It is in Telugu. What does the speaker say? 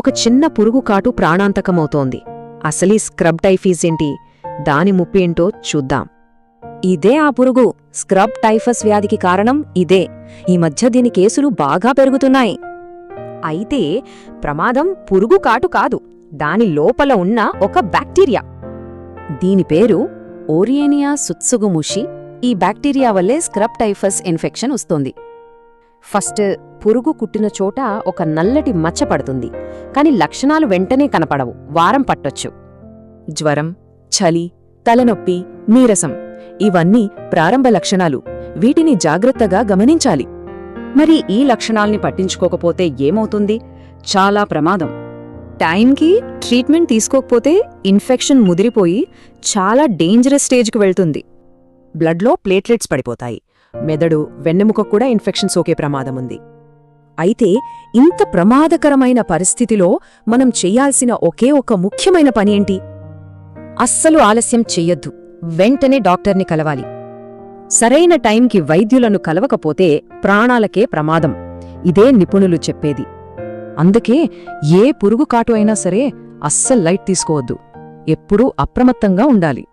ఒక చిన్న పురుగు కాటు ప్రాణాంతకమవుతోంది. అసలీ స్క్రబ్ టైఫీస్ ఏంటి? దాని ముప్పేంటో చూద్దాం. ఇదే ఆ పురుగు. స్క్రబ్ టైఫస్ వ్యాధికి కారణం ఇదే. ఈ మధ్య దీని కేసులు బాగా పెరుగుతున్నాయి. అయితే ప్రమాదం పురుగు కాటు కాదు. దాని లోపల ఉన్న ఒక బ్యాక్టీరియా. దీని పేరు ఓరియేనియా సుత్సుగుముషి. ఈ బ్యాక్టీరియా వల్లే స్క్రబ్ టైఫస్ ఇన్ఫెక్షన్ వస్తుంది. ఫస్ట్ పురుగు కుట్టిన చోట ఒక నల్లటి మచ్చ పడుతుంది. కాని లక్షణాలు వెంటనే కనపడవు. వారం పట్టొచ్చు. జ్వరం చలి తలనొప్పి నీరసం ఇవన్నీ ప్రారంభ లక్షణాలు. వీటిని జాగ్రత్తగా గమనించాలి. మరి ఈ లక్షణాల్ని పట్టించుకోకపోతే ఏమవుతుంది? చాలా ప్రమాదం. టైంకి ట్రీట్మెంట్ తీసుకోకపోతే ఇన్ఫెక్షన్ ముదిరిపోయి చాలా డేంజరస్ స్టేజ్కి వెళ్తుంది. బ్లడ్లో ప్లేట్లెట్స్ పడిపోతాయి. మెదడు వెన్నెముక కూడా ఇన్ఫెక్షన్ సోకే ప్రమాదముంది అయితే ఇంత ప్రమాదకరమైన పరిస్థితిలో మనం చెయ్యాల్సిన ఒకే ఒక ముఖ్యమైన పని ఏంటి? అస్సలు ఆలస్యం చెయ్యొద్దు. వెంటనే డాక్టర్ని కలవాలి. సరైన టైంకి వైద్యులను కలవకపోతే ప్రాణాలకే ప్రమాదం. ఇదే నిపుణులు చెప్పేది. అందుకే ఏ పురుగు కాటు అయినా సరే అస్సలు లైట్ తీసుకోవద్దు. ఎప్పుడూ అప్రమత్తంగా ఉండాలి.